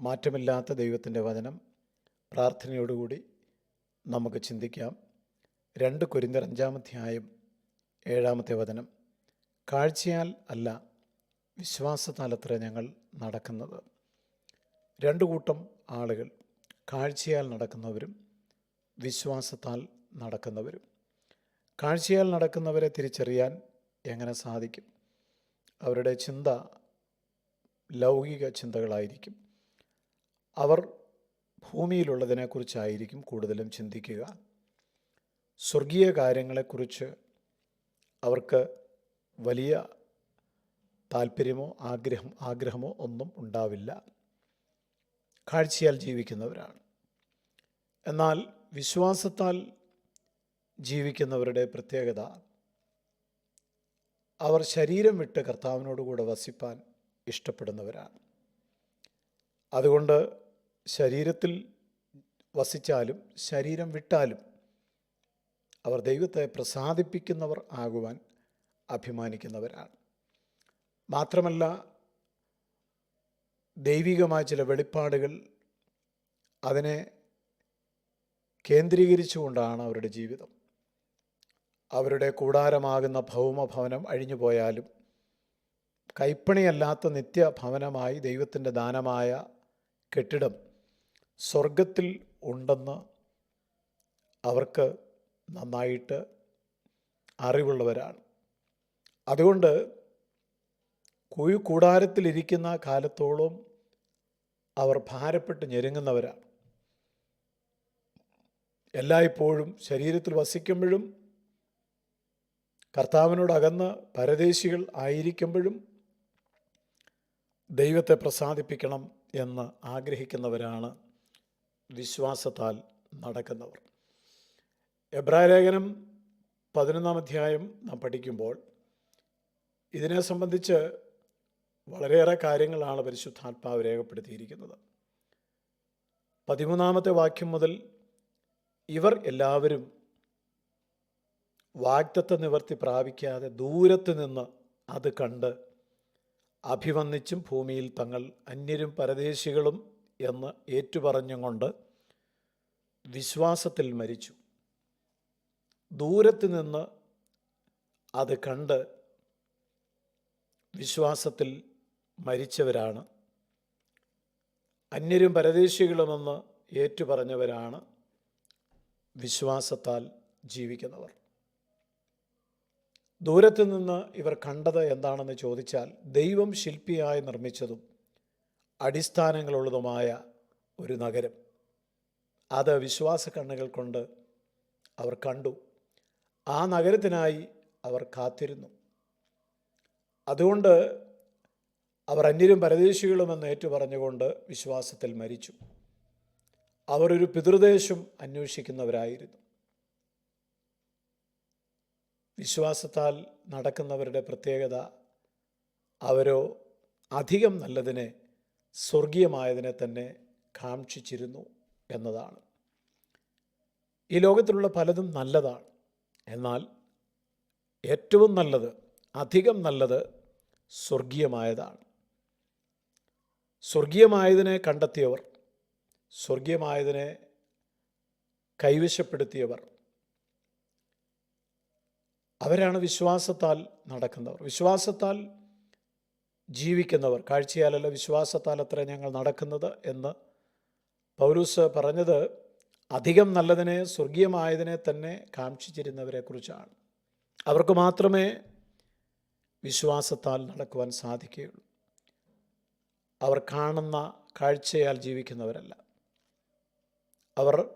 മാറ്റമില്ലാത്ത ദൈവത്തിന്റെ വചനം പ്രാർത്ഥനയോടുകൂടി നമുക്ക് ചിന്തിക്കാം. രണ്ട് കൊരിന്തർ അഞ്ചാമധ്യായം ഏഴാമത്തെ വചനം. കാഴ്ചയാൽ അല്ല വിശ്വാസത്താലത്ര ഞങ്ങൾ നടക്കുന്നത്. രണ്ട് കൂട്ടം ആളുകൾ കാഴ്ചയാൽ നടക്കുന്നവരും വിശ്വാസത്താൽ നടക്കുന്നവരും. കാഴ്ചയാൽ നടക്കുന്നവരെ തിരിച്ചറിയാൻ എങ്ങനെ സാധിക്കും? അവരുടെ ചിന്ത ലൗകിക ചിന്തകളായിരിക്കും. അവർ ഭൂമിയിലുള്ളതിനെക്കുറിച്ചായിരിക്കും കൂടുതലും ചിന്തിക്കുക. സ്വർഗീയ കാര്യങ്ങളെക്കുറിച്ച് അവർക്ക് വലിയ താല്പര്യമോ ആഗ്രഹം ആഗ്രഹമോ ഒന്നും ഉണ്ടാവില്ല. കാഴ്ചയാൽ ജീവിക്കുന്നവരാണ്. എന്നാൽ വിശ്വാസത്താൽ ജീവിക്കുന്നവരുടെ പ്രത്യേകത അവർ ശരീരം വിട്ട് കർത്താവിനോടുകൂടെ വസിപ്പാൻ ഇഷ്ടപ്പെടുന്നവരാണ്. അതുകൊണ്ട് ശരീരത്തിൽ വസിച്ചാലും ശരീരം വിട്ടാലും അവർ ദൈവത്തെ പ്രസാദിപ്പിക്കുന്നവർ ആകുവാൻ അഭിമാനിക്കുന്നവരാണ്. മാത്രമല്ല ദൈവികമായ ചില വെളിപ്പാടുകൾ അതിനെ കേന്ദ്രീകരിച്ചുകൊണ്ടാണ് അവരുടെ ജീവിതം. അവരുടെ കൂടാരമാകുന്ന ഭൗമഭവനം അഴിഞ്ഞു പോയാലും കൈപ്പണിയല്ലാത്ത നിത്യഭവനമായി ദൈവത്തിന്റെ ദാനമായ കെട്ടിടം സ്വർഗത്തിൽ ഉണ്ടെന്ന് അവർക്ക് നന്നായിട്ട് അറിവുള്ളവരാണ്. അതുകൊണ്ട് കുഴി കൂടാരത്തിലിരിക്കുന്ന കാലത്തോളം അവർ ഭാരപ്പെട്ട് ഞെരുങ്ങുന്നവരാണ്. എല്ലായ്പ്പോഴും ശരീരത്തിൽ വസിക്കുമ്പോഴും കർത്താവിനോടകന്ന് പരദേശികൾ ആയിരിക്കുമ്പോഴും ദൈവത്തെ പ്രസാദിപ്പിക്കണം എന്ന് ആഗ്രഹിക്കുന്നവരാണ് വിശ്വാസത്താൽ നടക്കുന്നവർ. എബ്രായ ലേഖനം പതിനൊന്നാം അധ്യായം നാം പഠിക്കുമ്പോൾ ഇതിനെ സംബന്ധിച്ച് വളരെയേറെ കാര്യങ്ങളാണ് പരിശുദ്ധാത്മാവ് രേഖപ്പെടുത്തിയിരിക്കുന്നത്. പതിമൂന്നാമത്തെ വാക്യം മുതൽ ഇവർ എല്ലാവരും വാഗ്ദത്ത നിവർത്തി പ്രാപിക്കാതെ ദൂരത്ത് നിന്ന് അത് കണ്ട് അഭിവന്ദിച്ചും ഭൂമിയിൽ തങ്ങൾ അന്യരും പരദേശികളും എന്ന് ഏറ്റുപറഞ്ഞുകൊണ്ട് വിശ്വാസത്തിൽ മരിച്ചു. ദൂരത്ത് നിന്ന് അത് കണ്ട് വിശ്വാസത്തിൽ മരിച്ചവരാണ്. അന്യരും പരദേശികളുമെന്ന് ഏറ്റുപറഞ്ഞവരാണ് വിശ്വാസത്താൽ ജീവിക്കുന്നവർ. ദൂരത്തു നിന്ന് ഇവർ കണ്ടത് എന്താണെന്ന് ചോദിച്ചാൽ ദൈവം ശില്പിയായി നിർമ്മിച്ചതും അടിസ്ഥാനങ്ങളുള്ളതുമായ ഒരു നഗരം. അത് വിശ്വാസ കണ്ണുകൾ കൊണ്ട് അവർ കണ്ടു. ആ നഗരത്തിനായി അവർ കാത്തിരുന്നു. അതുകൊണ്ട് അവർ അന്യരും പരദേശികളുമെന്ന് ഏറ്റു പറഞ്ഞുകൊണ്ട് വിശ്വാസത്തിൽ മരിച്ചു. അവർ ഒരു പിതൃദേശം അന്വേഷിക്കുന്നവരായിരുന്നു. വിശ്വാസത്താൽ നടക്കുന്നവരുടെ പ്രത്യേകത അവരോ അധികം നല്ലതിനെ സ്വർഗീയമായതിനെ തന്നെ കാക്ഷിച്ചിരുന്നു എന്നതാണ്. ഈ ലോകത്തിലുള്ള പലതും നല്ലതാണ്. എന്നാൽ ഏറ്റവും നല്ലത് അധികം നല്ലത് സ്വർഗീയമായതാണ്. സ്വർഗീയമായതിനെ കണ്ടെത്തിയവർ സ്വർഗീയമായതിനെ കൈവശപ്പെടുത്തിയവർ അവരാണ് വിശ്വാസത്താൽ നടക്കുന്നവർ. വിശ്വാസത്താൽ ജീവിക്കുന്നവർ കാഴ്ചയാലല്ല വിശ്വാസത്താൽ അത്ര ഞങ്ങൾ നടക്കുന്നത് എന്ന് പൗലൂസ് പറഞ്ഞത് അധികം നല്ലതിനെ സ്വർഗീയമായതിനെ തന്നെ കാക്ഷിച്ചിരുന്നവരെ കുറിച്ചാണ് അവർക്ക് മാത്രമേ വിശ്വാസത്താൽ നടക്കുവാൻ സാധിക്കുകയുള്ളൂ. അവർ കാണുന്ന കാഴ്ചയാൽ ജീവിക്കുന്നവരല്ല. അവർ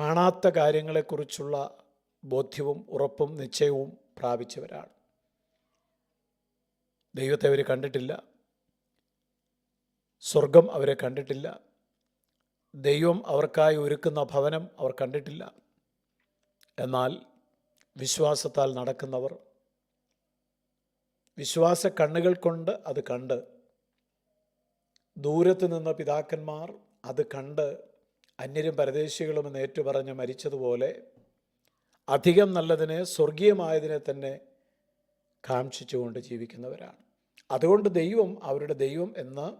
കാണാത്ത കാര്യങ്ങളെക്കുറിച്ചുള്ള ബോധ്യവും ഉറപ്പും നിശ്ചയവും പ്രാപിച്ചവരാണ്. ദൈവത്തെ അവർ കണ്ടിട്ടില്ല. സ്വർഗം അവരെ കണ്ടിട്ടില്ല. ദൈവം അവർക്കായി ഒരുക്കുന്ന ഭവനം അവർ കണ്ടിട്ടില്ല. എന്നാൽ വിശ്വാസത്താൽ നടക്കുന്നവർ വിശ്വാസ കണ്ണുകൾ കൊണ്ട് അത് കണ്ട് ദൂരത്ത് നിന്ന പിതാക്കന്മാർ അത് കണ്ട് അന്യരും പരദേശികളും എന്ന് ഏറ്റുപറഞ്ഞ് മരിച്ചതുപോലെ അധികം നല്ലതിനെ സ്വർഗീയമായതിനെ തന്നെ കാക്ഷിച്ചുകൊണ്ട് ജീവിക്കുന്നവരാണ്. അതുകൊണ്ട് ദൈവം അവരുടെ ദൈവം എന്ന്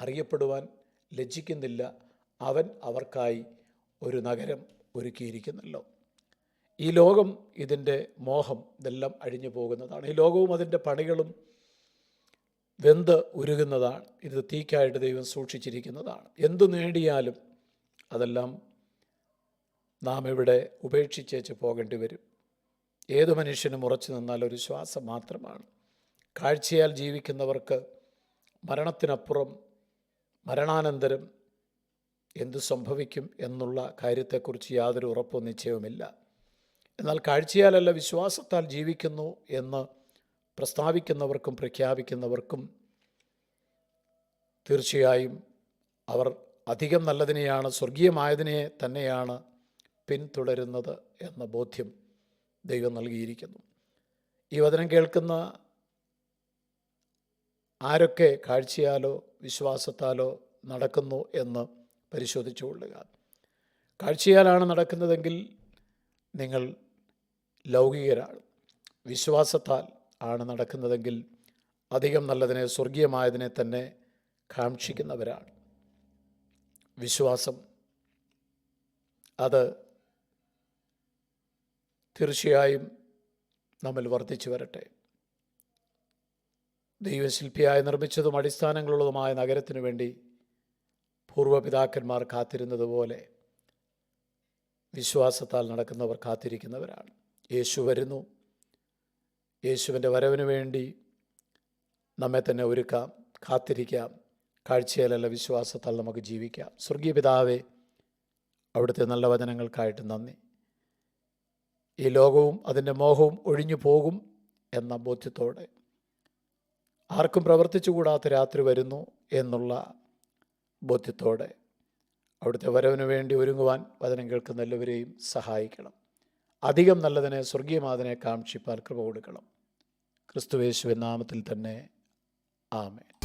അറിയപ്പെടുവാൻ ലജ്ജിക്കുന്നില്ല. അവൻ അവർക്കായി ഒരു നഗരം ഒരുക്കിയിരിക്കുന്നല്ലോ. ഈ ലോകം ഇതിന്റെ മോഹം ഇതെല്ലാം അഴിഞ്ഞു പോകുന്നതാണ്. ഈ ലോകവും അതിന്റെ പണികളും വെന്ത് ഉരുകുന്നതാണ്. ഇത് തീക്കായിട്ട് ദൈവം സൂക്ഷിച്ചിരിക്കുന്നതാണ്. എന്തു നേടിയാലും അതെല്ലാം നാം ഇവിടെ ഉപേക്ഷിച്ചേച്ച് പോകേണ്ടി വരും. ഏത് മനുഷ്യനും ഉറച്ചു നിന്നാൽ ഒരു ശ്വാസം മാത്രമാണ്. കാഴ്ചയാൽ ജീവിക്കുന്നവർക്ക് മരണത്തിനപ്പുറം മരണാനന്തരം എന്തു സംഭവിക്കും എന്നുള്ള കാര്യത്തെക്കുറിച്ച് യാതൊരു ഉറപ്പോ നിശ്ചയവുമില്ല. എന്നാൽ കാഴ്ചയാലല്ല വിശ്വാസത്താൽ ജീവിക്കുന്നു എന്ന് പ്രസ്താവിക്കുന്നവർക്കും പ്രഖ്യാപിക്കുന്നവർക്കും തീർച്ചയായും അവർ അധികം നല്ലതിനെയാണ് സ്വർഗീയമായതിനെ തന്നെയാണ് പിന്തുടരുന്നത് എന്ന ബോധ്യം ദൈവം നൽകിയിരിക്കുന്നു. ഈ വചനം കേൾക്കുന്ന ആരൊക്കെ കാഴ്ചയാലോ വിശ്വാസത്താലോ നടക്കുന്നു എന്ന് പരിശോധിച്ചു കൊള്ളുക. കാഴ്ചയാലാണ് നടക്കുന്നതെങ്കിൽ നിങ്ങൾ ലൗകികരാണ്. വിശ്വാസത്താൽ ആണ് നടക്കുന്നതെങ്കിൽ അധികം നല്ലതിനെ സ്വർഗീയമായതിനെ തന്നെ കാക്ഷിക്കുന്നവരാണ്. വിശ്വാസം അത് തീർച്ചയായും നമ്മിൽ വർദ്ധിച്ചു വരട്ടെ. ദൈവശില്പിയായി നിർമ്മിച്ചതും അടിസ്ഥാനങ്ങളുള്ളതുമായ നഗരത്തിനു വേണ്ടി പൂർവപിതാക്കന്മാർ കാത്തിരുന്നതുപോലെ വിശ്വാസത്താൽ നടക്കുന്നവർ കാത്തിരിക്കുന്നവരാണ്. യേശു വരുന്നു. യേശുവിന്റെ വരവിന് വേണ്ടി നമ്മെ തന്നെ ഒരുക്കാം കാത്തിരിക്കാം. കാഴ്ചയിലല്ല വിശ്വാസത്താൽ നമുക്ക് ജീവിക്കാം. സ്വർഗീയ പിതാവേ അവിടുത്തെ നല്ല വചനങ്ങൾക്കായിട്ട് നന്ദി. ഈ ലോകവും അതിന്റെ മോഹവും ഒഴിഞ്ഞു പോകും എന്ന ബോധ്യത്തോടെ ആർക്കും പ്രവർത്തിച്ചുകൂടാത്ത രാത്രി വരുന്നു എന്നുള്ള ബോധ്യത്തോടെ അവിടുത്തെ വരവിന് വേണ്ടി ഒരുങ്ങുവാൻ വചനം കേൾക്കുന്ന എല്ലാവരെയും സഹായിക്കണം. അധികം നല്ലതിനെ സ്വർഗീയമാതിനെ കാക്ഷിപ്പാൽ കൃപ കൊടുക്കണം. ക്രിസ്തുവേശുവിൻ നാമത്തിൽ തന്നെ ആമേൻ.